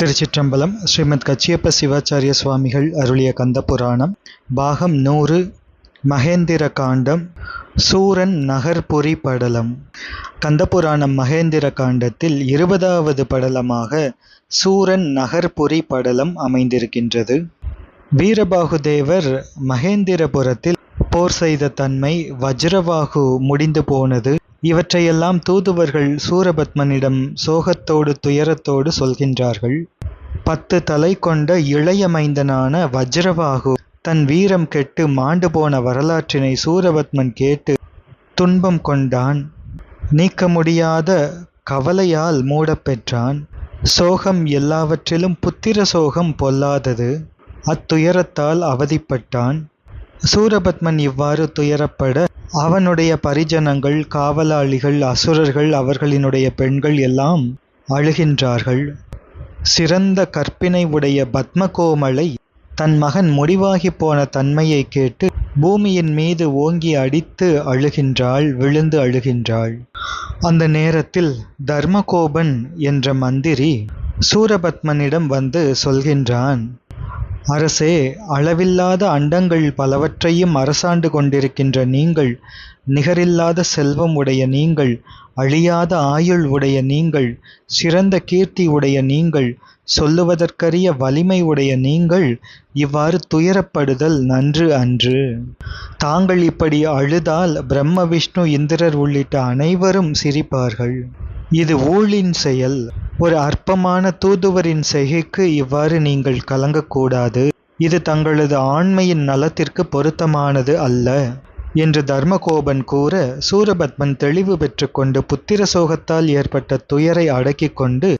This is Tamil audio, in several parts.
திருச்சிற்றம்பலம் ஸ்ரீமத் கச்சியப்ப சிவாச்சாரிய சுவாமிகள் அருளிய கந்தபுராணம் பாகம் நூறு மகேந்திர காண்டம் சூரன் நகர்புரி படலம். கந்தபுராணம் மகேந்திர காண்டத்தில் இருபதாவது படலமாக சூரன் நகர்புரி படலம் அமைந்திருக்கின்றது. வீரபாகுதேவர் மகேந்திரபுரத்தில் போர் செய்த தன்மை வஜ்ரவாகு முடிந்து போனது. இவற்றையெல்லாம் தூதுவர்கள் சூரபத்மனிடம் சோகத்தோடு துயரத்தோடு சொல்கின்றார்கள். பத்து தலை கொண்ட இளைய மைந்தனான வஜ்ரவாகு தன் வீரம் கெட்டு மாண்டு போன வரலாற்றினை சூரபத்மன் கேட்டு துன்பம் கொண்டான். நீக்க முடியாத கவலையால் மூடப்பெற்றான் சோகம் எல்லாவற்றிலும் புத்திர சோகம் பொல்லாதது. அத்துயரத்தால் அவதிப்பட்டான். சூரபத்மன் இவ்வாறு துயரப்பட அவனுடைய பரிஜனங்கள் காவலாளிகள் அசுரர்கள் அவர்களினுடைய பெண்கள் எல்லாம் அழுகின்றார்கள். சிறந்த கற்பினை உடைய பத்மகோமலை தன் மகன் முடிவாகி போன தன்மையை கேட்டு பூமியின் மீது ஓங்கி அடித்து அழுகின்றாள் விழுந்து அழுகின்றாள். அந்த நேரத்தில் தர்மகோபன் என்ற மந்திரி சூரபத்மனிடம் வந்து சொல்கின்றான் அரசே அளவில்லாத அண்டங்கள் பலவற்றையும் அரசாண்டு கொண்டிருக்கின்ற நீங்கள் நிகரில்லாத செல்வம் உடைய நீங்கள் அழியாத ஆயுள் உடைய நீங்கள் சிறந்த கீர்த்தி உடைய நீங்கள் சொல்லுவதற்கரிய வலிமை உடைய நீங்கள் இவ்வாறு துயரப்படுதல் நன்று அன்று. தாங்கள் இப்படி அழுதால் பிரம்ம விஷ்ணு இந்திரர் உள்ளிட்ட அனைவரும் சிரிப்பார்கள். இது ஊழின் செயல். ஒரு அற்பமான தூதுவரின் செய்கைக்கு இவ்வாறு நீங்கள் கலங்கக்கூடாது. இது தங்களது ஆண்மையின் நலத்திற்கு பொருத்தமானது அல்ல என்று தர்மகோபன் கூற சூரபத்மன் தெளிவு பெற்றுக்கொண்டு புத்திர சோகத்தால் ஏற்பட்ட துயரை அடக்கிக் கொண்டு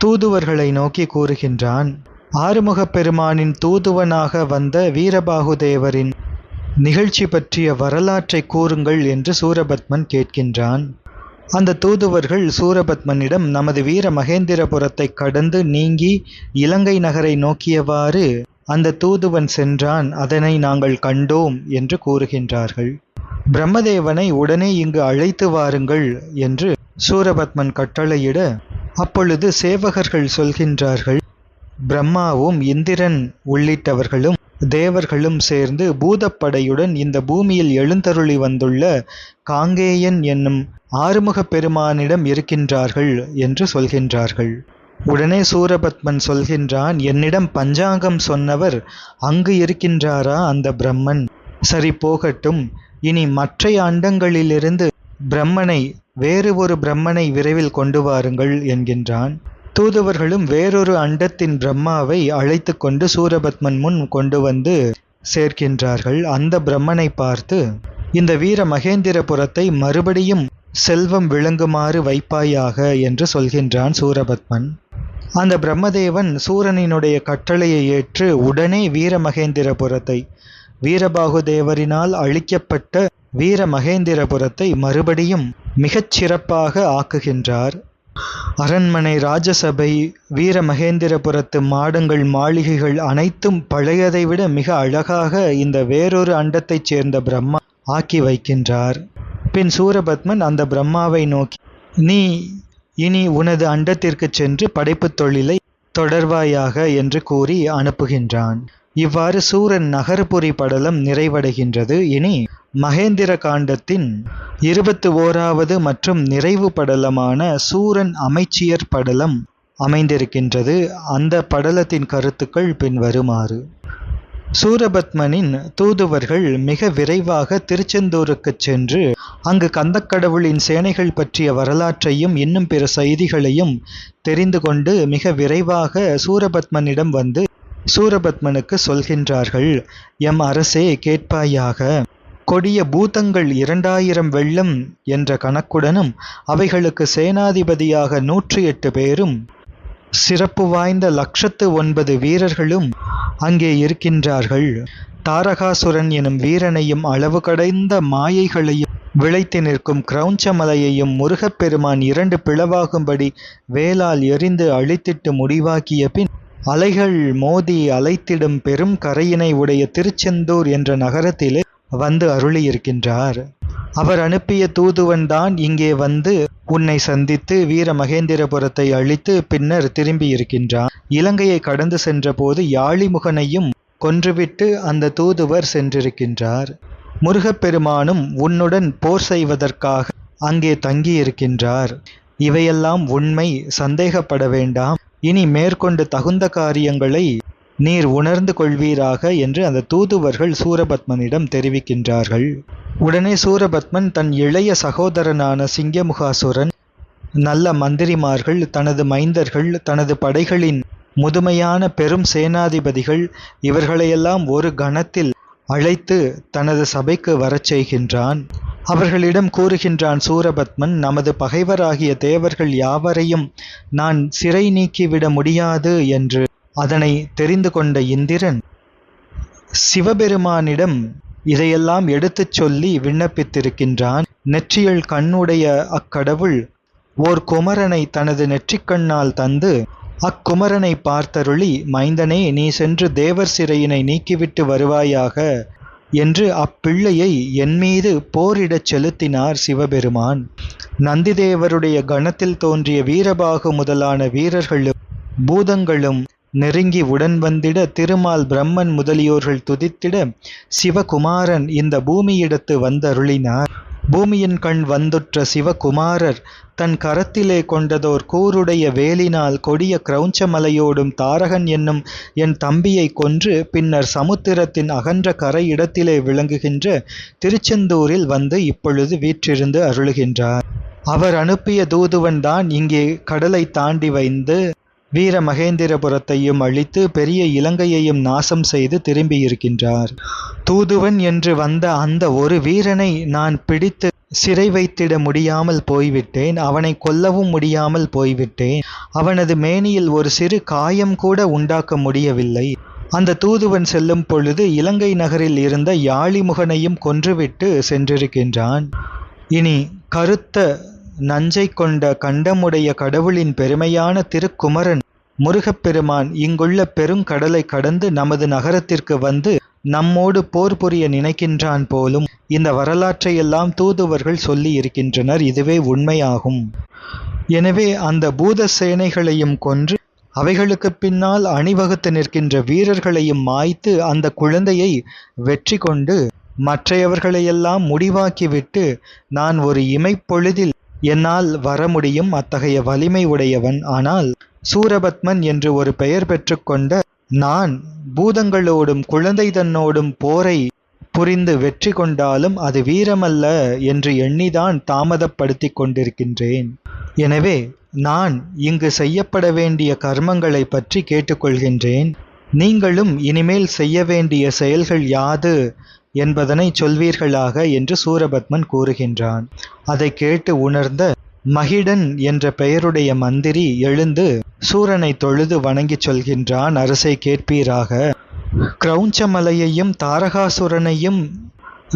தூதுவர்களை நோக்கி கூறுகின்றான். ஆறுமுகப் பெருமானின் தூதுவனாக வந்த வீரபாகுதேவரின் நிகழ்ச்சி பற்றிய வரலாற்றை கூறுங்கள் என்று சூரபத்மன் கேட்கின்றான். அந்த தூதுவர்கள் சூரபத்மனிடம் நமது வீர மகேந்திரபுரத்தை கடந்து நீங்கி இலங்கை நகரை நோக்கியவாறு அந்த தூதுவன் சென்றான் அதனை நாங்கள் கண்டோம் என்று கூறுகின்றார்கள். பிரம்மதேவனை உடனே இங்கு அழைத்து வாருங்கள் என்று சூரபத்மன் கட்டளையிட அப்பொழுது சேவகர்கள் சொல்கின்றார்கள் பிரம்மாவும் இந்திரன் உள்ளிட்டவர்களும் தேவர்களும் சேர்ந்து பூதப்படையுடன் இந்த பூமியில் எழுந்தருளி வந்துள்ள காங்கேயன் என்னும் ஆறுமுகப் பெருமானிடம் இருக்கின்றார்கள் என்று சொல்கின்றார்கள். உடனே சூரபத்மன் சொல்கின்றான் என்னிடம் பஞ்சாங்கம் சொன்னவர் அங்கு இருக்கின்றாரா அந்த பிரம்மன்? சரி போகட்டும். இனி மற்ற அண்டங்களிலிருந்து பிரம்மனை வேறு ஒரு பிரம்மனை விரைவில் கொண்டு வாருங்கள் என்கின்றான். தூதுவர்களும் வேறொரு அண்டத்தின் பிரம்மாவை அழைத்து கொண்டு சூரபத்மன் முன் கொண்டு வந்து சேர்க்கின்றார்கள். அந்த பிரம்மனை பார்த்து இந்த வீர மகேந்திரபுரத்தை மறுபடியும் செல்வம் விளங்குமாறு வைப்பாயாக என்று சொல்கின்றான் சூரபத்மன். அந்த பிரம்மதேவன் சூரனினுடைய கட்டளையை ஏற்று உடனே வீரமகேந்திரபுரத்தை வீரபாகுதேவரினால் அழிக்கப்பட்ட வீரமகேந்திரபுரத்தை மறுபடியும் மிகச் சிறப்பாக ஆக்குகின்றார். அரண்மனை ராஜசபை வீரமகேந்திரபுரத்து மாடங்கள் மாளிகைகள் அனைத்தும் பழையதை விட மிக அழகாக இந்த வேறொரு அண்டத்தைச் சேர்ந்த பிரம்மா ஆக்கி வைக்கின்றார். பின் சூரபத்மன் அந்த பிரம்மாவை நோக்கி நீ இனி உனது அண்டத்திற்கு சென்று படைப்புத் தொழிலை தொடர்வாயாக என்று கூறி அனுப்புகின்றான். இவ்வாறு சூரன் நகர்புரி படலம் நிறைவடைகின்றது. இனி மகேந்திர காண்டத்தின் இருபத்து ஓராவது மற்றும் நிறைவு படலமான சூரன் அமைச்சியர் படலம் அமைந்திருக்கின்றது. அந்த படலத்தின் கருத்துக்கள் பின்வருமாறு. சூரபத்மனின் தூதுவர்கள் மிக விரைவாக திருச்செந்தூருக்குச் சென்று அங்கு கந்தக்கடவுளின் சேனைகள் பற்றிய வரலாற்றையும் இன்னும் பிற செய்திகளையும் தெரிந்து கொண்டு மிக விரைவாக சூரபத்மனிடம் வந்து சூரபத்மனுக்கு சொல்கின்றார்கள். எம் அரசே கேட்பாயாக. கொடிய பூதங்கள் இரண்டாயிரம் வெள்ளம் என்ற கணக்குடனும் அவைகளுக்கு சேனாதிபதியாக நூற்றி எட்டு பேரும் சிறப்பு வாய்ந்த லட்சத்து ஒன்பது வீரர்களும் அங்கே இருக்கின்றார்கள். தாரகாசுரன் எனும் வீரனையும் அளவு கடைந்த மாயைகளையும் விளைத்து நிற்கும் கிரௌஞ்சமலையையும் முருகப்பெருமான் இரண்டு பிளவாகும்படி வேலால் எரிந்து அழித்திட்டு முடிவாக்கிய பின் அலைகள் மோதி அலைத்திடும் பெரும் கரையினை உடைய திருச்செந்தூர் என்ற நகரத்திலே வந்து அருளியிருக்கின்றார். அவர் அனுப்பிய தூதுவன் தான் இங்கே வந்து உன்னை சந்தித்து வீர மகேந்திரபுரத்தை அழித்து பின்னர் திரும்பியிருக்கின்றான். இலங்கையை கடந்து சென்றபோது யாழிமுகனையும் கொன்றுவிட்டு அந்த தூதுவர் சென்றிருக்கின்றார். முருகப்பெருமானும் உன்னுடன் போர் செய்வதற்காக அங்கே தங்கியிருக்கின்றார். இவையெல்லாம் உண்மை சந்தேகப்பட வேண்டாம். இனி மேற்கொண்டு தகுந்த காரியங்களை நீர் உணர்ந்து கொள்வீராக என்று அந்த தூதுவர்கள் சூரபத்மனிடம் தெரிவிக்கின்றார்கள். உடனே சூரபத்மன் தன் இளைய சகோதரனான சிங்கமுகாசுரன் நல்ல மந்திரிமார்கள் தனது மைந்தர்கள் தனது படைகளின் முதுமையான பெரும் சேனாதிபதிகள் இவர்களையெல்லாம் ஒரு கணத்தில் அழைத்து தனது சபைக்கு வரச் செய்கின்றான். அவர்களிடம் கூறுகின்றான் சூரபத்மன் நமது பகைவராகிய தேவர்கள் யாவரையும் நான் சிறை நீக்கிவிட முடியாது என்று. அதனை தெரிந்து கொண்ட இந்திரன் சிவபெருமானிடம் இதையெல்லாம் எடுத்துச் சொல்லி விண்ணப்பித்திருக்கின்றான். நெற்றியில் கண்ணுடைய அக்கடவுள் ஓர் குமரனை தனது நெற்றிக்கண்ணால் தந்து அக்குமரனை பார்த்தருளி மைந்தனே நீ சென்று தேவர் சிறையினை நீக்கிவிட்டு வருவாயாக என்று அப்பிள்ளையை என் மீது போரிடச் செலுத்தினார் சிவபெருமான். நந்திதேவருடைய கணத்தில் தோன்றிய வீரபாகு முதலான வீரர்களும் பூதங்களும் நெருங்கி உடன் வந்திட திருமால் பிரம்மன் முதலியோர்கள் துதித்திட சிவகுமாரன் இந்த பூமியிடத்து வந்தருளினார். பூமியின் கண் வந்துற்ற சிவகுமாரர் தன் கரத்திலே கொண்டதோர் கூருடைய வேலினால் கொடிய கிரௌஞ்சமலையோடும் தாரகன் என்னும் என் தம்பியை கொன்று பின்னர் சமுத்திரத்தின் அகன்ற கரை இடத்திலே விளங்குகின்ற திருச்செந்தூரில் வந்து இப்பொழுது வீற்றிருந்து அருளுகின்றார். அவர் அனுப்பிய தூதுவன் தான் இங்கே கடலை தாண்டி வைந்து வீர மகேந்திரபுரத்தையும் அழித்து பெரிய இலங்கையையும் நாசம் செய்து திரும்பியிருக்கின்றார். தூதுவன் என்று வந்த அந்த ஒரு வீரனை நான் பிடித்து சிறை வைத்திட முடியாமல் போய்விட்டேன். அவனை கொல்லவும் முடியாமல் போய்விட்டேன். அவனது மேனியில் ஒரு சிறு காயம் கூட உண்டாக்க முடியவில்லை. அந்த தூதுவன் செல்லும் பொழுது இலங்கை நகரில் இருந்த யாழிமுகனையும் கொன்றுவிட்டு சென்றிருக்கின்றான். இனி கருத்த நஞ்சை கொண்ட கண்டமுடைய கடவுளின் பெருமையான திருக்குமரன் முருகப்பெருமான் இங்குள்ள பெருங்கடலை கடந்து நமது நகரத்திற்கு வந்து நம்மோடு போர் புரிய நினைக்கின்றான் போலும் இந்த வரலாற்றையெல்லாம் தூதுவர்கள் சொல்லி இருக்கின்றனர். இதுவே உண்மையாகும். எனவே அந்த பூத சேனைகளையும் கொன்று அவைகளுக்கு பின்னால் அணிவகுத்து நிற்கின்ற வீரர்களையும் மாய்த்து அந்த குழந்தையை வெற்றி கொண்டு மற்றையவர்களையெல்லாம் முடிவாக்கிவிட்டு நான் ஒரு இமைப்பொழுதில் என்னால் வர முடியும் அத்தகைய வலிமை உடையவன். ஆனால் சூரபத்மன் என்று ஒரு பெயர் பெற்றுக்கொண்ட நான் பூதங்களோடும் குழந்தை தன்னோடும் போரை புரிந்து வெற்றி கொண்டாலும் அது வீரமல்ல என்று எண்ணிதான் தாமதப்படுத்தி கொண்டிருக்கின்றேன். எனவே நான் இங்கு செய்யப்பட வேண்டிய கர்மங்களை பற்றி கேட்டுக்கொள்கின்றேன். நீங்களும் இனிமேல் செய்ய வேண்டிய செயல்கள் யாது? என்பதனை சொல்வீர்களாக என்று சூரபத்மன் கூறுகின்றான். அதை கேட்டு உணர்ந்த மகிடன் என்ற பெயருடைய மந்திரி எழுந்து சூரனை தொழுது வணங்கிச் சொல்கின்றான் அரசை கேட்பீராக. கிரௌஞ்சமலையையும் தாரகாசுரனையும்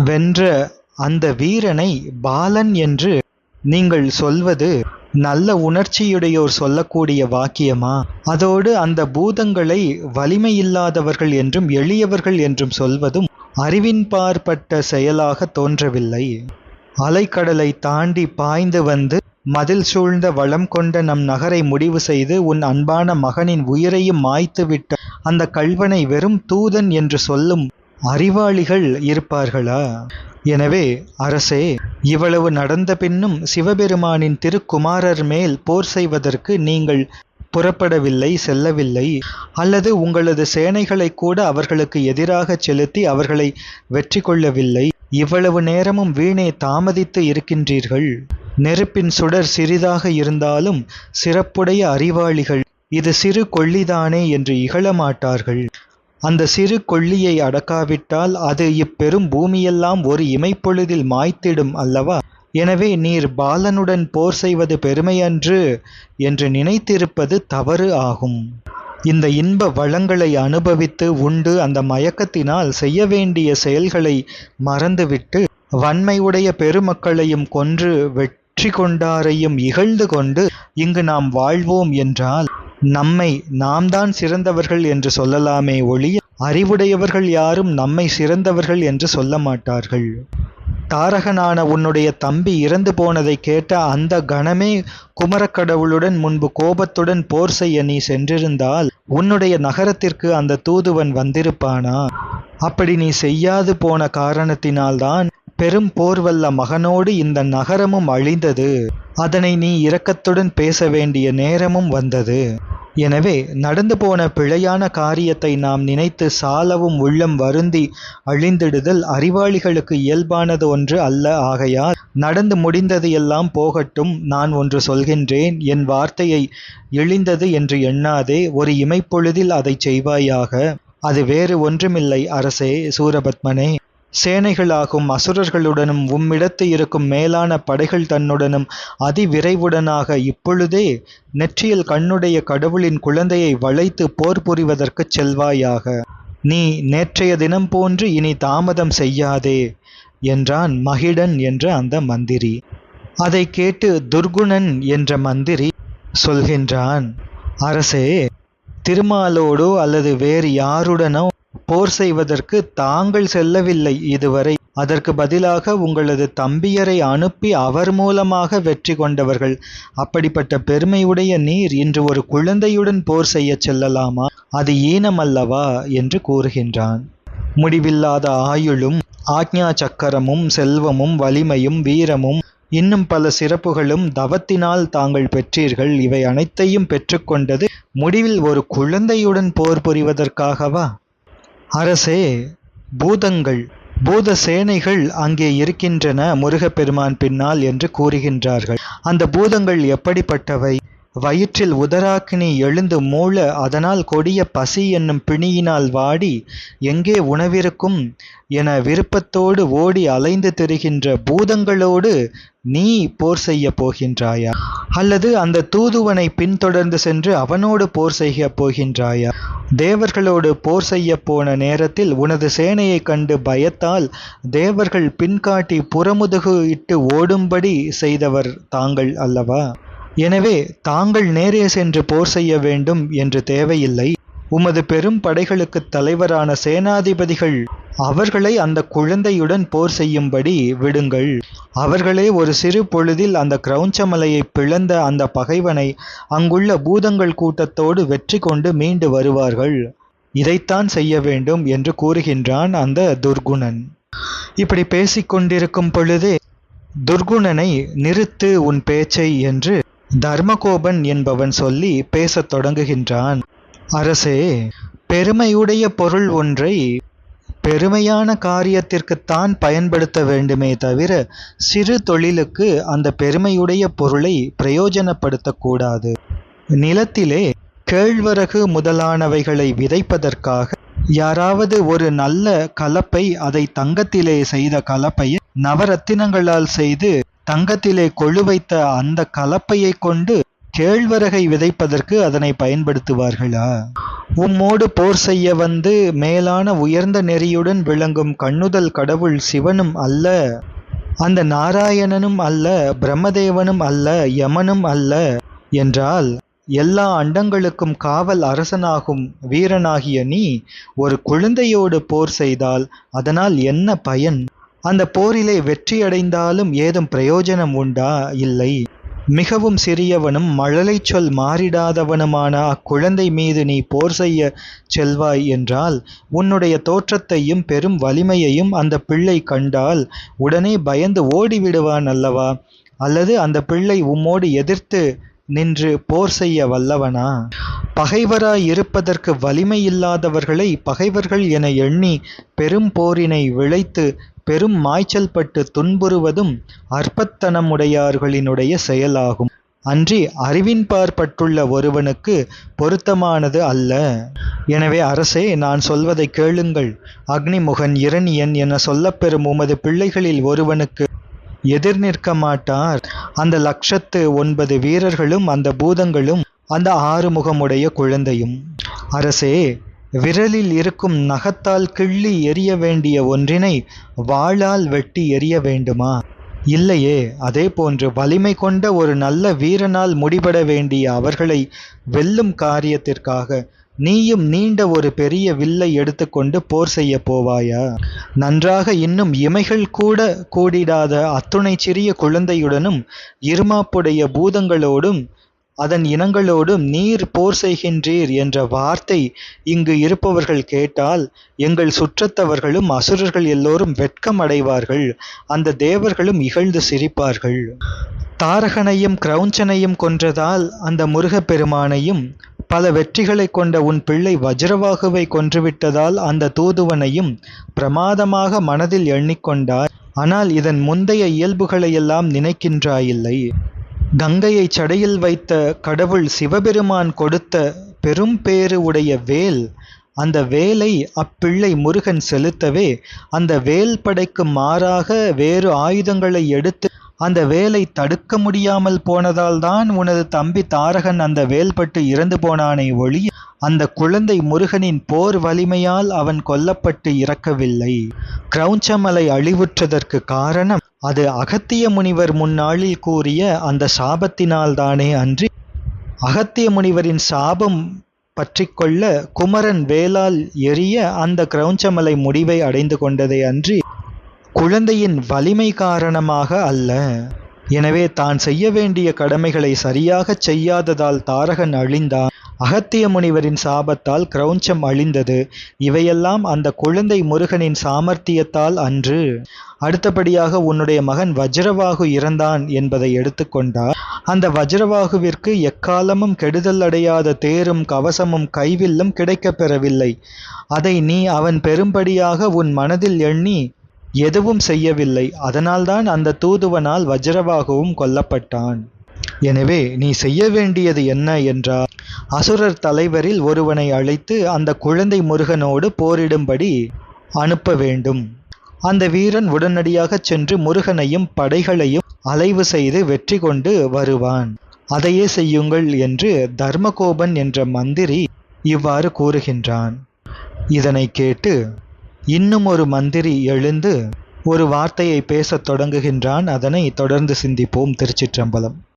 வென்ற அந்த வீரனை பாலன் என்று நீங்கள் சொல்வது நல்ல உணர்ச்சியுடையோர் சொல்லக்கூடிய வாக்கியமா? அதோடு அந்த பூதங்களை வலிமையில்லாதவர்கள் என்றும் எளியவர்கள் என்றும் சொல்வதும் அறிவின்பாற்பட்ட செயலாக தோன்றவில்லை. அலைக்கடலை தாண்டி பாய்ந்து வந்து மதில் சூழ்ந்த வளம் கொண்ட நம் நகரை முடிவு செய்து உன் அன்பான மகனின் உயிரையும் மாய்த்துவிட்ட அந்த கல்வனை வெறும் தூதன் என்று சொல்லும் அறிவாளிகள் இருப்பார்களா? எனவே அரசே இவ்வளவு நடந்த பின்னும் சிவபெருமானின் திருக்குமாரர் மேல் போர் செய்வதற்கு நீங்கள் புறப்படவில்லை செல்லவில்லை. அல்லது உங்களது சேனைகளை கூட அவர்களுக்கு எதிராக செலுத்தி அவர்களை வெற்றி கொள்ளவில்லை. இவ்வளவு நேரமும் வீணே தாமதித்து இருக்கின்றீர்கள். நெருப்பின் சுடர் சிறிதாக இருந்தாலும் சிறப்புடைய அறிவாளிகள். இது சிறு கொள்ளிதானே என்று இகழமாட்டார்கள். அந்த சிறு கொள்ளியை அடக்காவிட்டால் அது இப்பெரும் பூமியெல்லாம் ஒரு இமைப்பொழுதில் மாய்த்திடும் அல்லவா? எனவே நீர் பாலனுடன் போர் செய்வது பெருமையன்று என்று நினைத்திருப்பது தவறு ஆகும். இந்த இன்ப வளங்களை அனுபவித்து உண்டு அந்த மயக்கத்தினால் செய்ய வேண்டிய செயல்களை மறந்துவிட்டு வன்மையுடைய பெருமக்களையும் கொன்று வெற்றி கொண்டாரையும் இகழ்ந்து கொண்டு இங்கு நாம் வாழ்வோம் என்றால் நம்மை நாம் தான் சிறந்தவர்கள் என்று சொல்லலாமே ஒழிய அறிவுடையவர்கள் யாரும் நம்மை சிறந்தவர்கள் என்று சொல்ல மாட்டார்கள். தாரகனான உன்னுடைய தம்பி இறந்து போனதை கேட்ட அந்த கணமே குமரக்கடவுளுடன் முன்பு கோபத்துடன் போர் செய்ய நீ சென்றிருந்தால் உன்னுடைய நகரத்திற்கு அந்த தூதுவன் வந்திருப்பானா? அப்படி நீ செய்யாது போன காரணத்தினால்தான் பெரும் போர்வல்ல மகனோடு இந்த நகரமும் அழிந்தது. அதனை நீ இரக்கத்துடன் பேச வேண்டிய நேரமும் வந்தது. எனவே நடந்து போன பிழையான காரியத்தை நாம் நினைத்து சாலவும் உள்ளம் வருந்தி அழிந்திடுதல் அறிவாளிகளுக்கு இயல்பானது ஒன்று அல்ல ஆகையால் நடந்து முடிந்தது எல்லாம் போகட்டும் நான் ஒன்று சொல்கின்றேன் என் வார்த்தையை இழிந்தது என்று எண்ணாதே ஒரு இமைப்பொழுதில் அதை செய்வாயாக? அது வேறு ஒன்றுமில்லை அரசே சூரபத்மனே. சேனைகளாகும் அசுரர்களுடனும் உம்மிடத்து இருக்கும் மேலான படைகள் தன்னுடனும் அதிவிரைவுடனாக இப்பொழுதே நெற்றியில் கண்ணுடைய கடவுளின் குழந்தையை வளைத்து போர் புரிவதற்குச் செல்வாயாக. நீ நேற்றைய தினம் போன்று இனி தாமதம் செய்யாதே என்றான் மகிடன் என்ற அந்த மந்திரி. அதை கேட்டு துர்குணன் என்ற மந்திரி சொல்கின்றான் அரசே திருமாலோடோ அல்லது வேறு யாருடனோ போர் செய்வதற்கு தாங்கள் செல்லவில்லை இதுவரை. அதற்கு பதிலாக உங்களது தம்பியரை அனுப்பி அவர் மூலமாக வெற்றி கொண்டவர்கள். அப்படிப்பட்ட பெருமையுடைய நீர் இன்று ஒரு குழந்தையுடன் போர் செய்ய செல்லலாமா? அது ஈனமல்லவா என்று கூறுகின்றான். முடிவில்லாத ஆயுளும் ஆக்ஞா சக்கரமும் செல்வமும் வலிமையும் வீரமும் இன்னும் பல சிறப்புகளும் தவத்தினால் தாங்கள் பெற்றீர்கள். இவை அனைத்தையும் பெற்றுக்கொண்டது முடிவில் ஒரு குழந்தையுடன் போர் புரிவதற்காகவா? அரசே பூதங்கள் பூத சேனைகள் அங்கே இருக்கின்றன முருகப்பெருமான் பின்னால் என்று கூறுகின்றார்கள். அந்த பூதங்கள் எப்படிப்பட்டவை? வயிற்றில் உதராக்கினி எழுந்து மூள அதனால் கொடிய பசி என்னும் பிணியினால் வாடி எங்கே உணவிருக்கும்? என விருப்பத்தோடு ஓடி அலைந்து திரிகின்ற பூதங்களோடு நீ போர் செய்ய போகின்றாயா? அல்லது அந்த தூதுவனை பின்தொடர்ந்து சென்று அவனோடு போர் செய்ய போகின்றாயா? தேவர்களோடு போர் செய்ய போன நேரத்தில் உனது சேனையைக் கண்டு பயத்தால் தேவர்கள் பின்காட்டி புறமுதுகு இட்டு ஓடும்படி செய்தவர் தாங்கள் அல்லவா? எனவே தாங்கள் நேரே சென்று போர் செய்ய வேண்டும் என்று தேவையில்லை. உமது பெரும் படைகளுக்குத் தலைவரான சேனாதிபதிகள் அவர்களை அந்த குழந்தையுடன் போர் செய்யும்படி விடுங்கள். அவர்களே ஒரு சிறு பொழுதில் அந்த கிரௌஞ்சமலையை பிளந்த அந்த பகைவனை அங்குள்ள பூதங்கள் கூட்டத்தோடு வெற்றி கொண்டு மீண்டு வருவார்கள். இதைத்தான் செய்ய வேண்டும் என்று கூறுகின்றான் அந்த துர்குணன் இப்படி பேசிக்கொண்டிருக்கும் பொழுதே துர்குணனை நிறுத்து உன் பேச்சை என்று தர்மகோபன் என்பவன் சொல்லி பேசத் தொடங்குகின்றான். அரசே பெருமையுடைய பொருள் ஒன்றை பெருமையான காரியத்திற்குத்தான் பயன்படுத்த வேண்டுமே தவிர சிறு தொழிலுக்கு அந்த பெருமையுடைய பொருளை பிரயோஜனப்படுத்தக்கூடாது நிலத்திலே கேழ்வரகு முதலானவைகளை விதைப்பதற்காக யாராவது ஒரு நல்ல கலப்பை அதை தங்கத்திலே செய்த கலப்பையை நவரத்தினங்களால் செய்து தங்கத்திலே கொழு வைத்த அந்த கலப்பையை கொண்டு கேழ்வரகை விதைப்பதற்கு அதனை பயன்படுத்துவார்களா? உம்மோடு போர் செய்ய வந்து மேலான உயர்ந்த நெறியுடன் விளங்கும் கண்ணுதல் கடவுள் சிவனும் அல்ல அந்த நாராயணனும் அல்ல பிரம்மதேவனும் அல்ல யமனும் அல்ல என்றால் எல்லா அண்டங்களுக்கும் காவல் அரசனாகும் வீரனாகிய நீ ஒரு குழந்தையோடு போர் செய்தால் அதனால் என்ன பயன்? அந்த போரிலே வெற்றியடைந்தாலும் ஏதும் பிரயோஜனம் உண்டா? இல்லை. மிகவும் சிறியவனும் மழலைச் சொல் மாறிடாதவனுமான அக்குழந்தை மீது நீ போர் செய்ய செல்வாய் என்றால் உன்னுடைய தோற்றத்தையும் பெரும் வலிமையையும் அந்த பிள்ளை கண்டால் உடனே பயந்து ஓடிவிடுவான் அல்லவா? அல்லது அந்த பிள்ளை உம்மோடு எதிர்த்து நின்று போர் செய்ய வல்லவனா? பகைவராய் இருப்பதற்கு வலிமை இல்லாதவர்களை பகைவர்கள் என எண்ணி பெரும் போரினை விளைத்து பெரும் மாய்ச்சல் பட்டு துன்புறுவதும் அற்பத்தனமுடையார்களினுடைய செயலாகும். அன்றி அறிவின்பாற்பட்டுள்ள ஒருவனுக்கு பொருத்தமானது அல்ல. எனவே அரசே நான் சொல்வதை கேளுங்கள். அக்னிமுகன் இரணியன் என சொல்லப்பெறும் உமது பிள்ளைகளில் ஒருவனுக்கு எதிர் நிற்க மாட்டார். அந்த லட்சத்து ஒன்பது வீரர்களும் அந்த பூதங்களும் அந்த ஆறுமுகமுடைய குழந்தையும். அரசே விரலில் இருக்கும் நகத்தால் கிள்ளி எறிய வேண்டிய ஒன்றினை வாளால் வெட்டி எறிய வேண்டுமா? இல்லையே அதே போன்று வலிமை கொண்ட ஒரு நல்ல வீரனால் முடிபட வேண்டிய அவர்களை வெல்லும் காரியத்திற்காக நீயும் நீண்ட ஒரு பெரிய வில்லை எடுத்துக்கொண்டு போர் செய்ய போவாயா? நன்றாக இன்னும் இமைகள் கூட கூடிடாத அத்துணை சிறிய குழந்தையுடனும் இருமாப்புடைய பூதங்களோடும் அதன் இனங்களோடும் நீர் போர் செய்கின்றீர் என்ற வார்த்தை இங்கு இருப்பவர்கள் கேட்டால் எங்கள் சுற்றத்தவர்களும் அசுரர்கள் எல்லோரும் வெட்கம் அடைவார்கள் அந்த தேவர்களும் இகழ்ந்து சிரிப்பார்கள். தாரகனையும் கிரௌஞ்சனையும் கொன்றதால் அந்த முருகப்பெருமானையும் பல வெற்றிகளை கொண்ட உன் பிள்ளை வஜ்ரவாகுவை கொன்றுவிட்டதால் அந்த தூதுவனையும் பிரமாதமாக மனதில் எண்ணிக்கொண்டார் ஆனால் இதன் முந்தைய இயல்புகளையெல்லாம் நினைக்கின்றாயில்லை. கங்கையை சடையில் வைத்த கடவுள் சிவபெருமான் கொடுத்த பெரும்பேறு உடைய வேல் அந்த வேலை அப்பிள்ளை முருகன் செலுத்தவே அந்த வேல் படைக்கு மாறாக வேறு ஆயுதங்களை எடுத்து அந்த வேலை தடுக்க முடியாமல் போனதால் தான் உனது தம்பி தாரகன் அந்த வேல்பட்டு இறந்து போனானே ஒளி அந்த குழந்தை முருகனின் போர் வலிமையால் அவன் கொல்லப்பட்டு இறக்கவில்லை. கிரௌஞ்சமலை அழிவுற்றதற்கு காரணம் அது அகத்திய முனிவர் முன்னாளில் கூறிய அந்த சாபத்தினால்தானே அன்றி அகத்திய முனிவரின் சாபம் பற்றிக்கொள்ள குமரன் வேலால் எரிய அந்த கிரௌஞ்சமலை முடிவை அடைந்து கொண்டதே அன்றி குழந்தையின் வலிமை காரணமாக அல்ல. எனவே தான் செய்ய வேண்டிய கடமைகளை சரியாகச் செய்யாததால் தாரகன் அழிந்தான். அகத்திய முனிவரின் சாபத்தால் கிரௌஞ்சம் அழிந்தது. இவையெல்லாம் அந்த குழந்தை முருகனின் சாமர்த்தியத்தால் அன்று. அடுத்தபடியாக உன்னுடைய மகன் வஜ்ரவாகு இறந்தான் என்பதை எடுத்துக்கொண்டார் அந்த வஜ்ரவாகுவிற்கு எக்காலமும் கெடுதல் அடையாத தேரும் கவசமும் கைவில்லும் கிடைக்கப் பெறவில்லை. அதை நீ அவன் பெரும்படியாக உன் மனதில் எண்ணி எதுவும் செய்யவில்லை. அதனால்தான் அந்த தூதுவனால் வஜ்ரவாகுவும் கொல்லப்பட்டான். எனவே நீ செய்ய வேண்டியது என்ன என்றால் அசுரர் தலைவரில் ஒருவனை அழைத்து அந்த குழந்தை முருகனோடு போரிடும்படி அனுப்ப வேண்டும். அந்த வீரன் உடனடியாகச் சென்று முருகனையும் படைகளையும் அலைவு செய்து வெற்றி கொண்டு வருவான். அதையே செய்யுங்கள் என்று தர்மகோபன் என்ற மந்திரி இவ்வாறு கூறுகின்றான். இதனை கேட்டு இன்னும் ஒரு மந்திரி எழுந்து ஒரு வார்த்தையை பேசத் தொடங்குகின்றான். அதனை தொடர்ந்து சிந்திப்போம் திருச்சிற்றம்பலம்.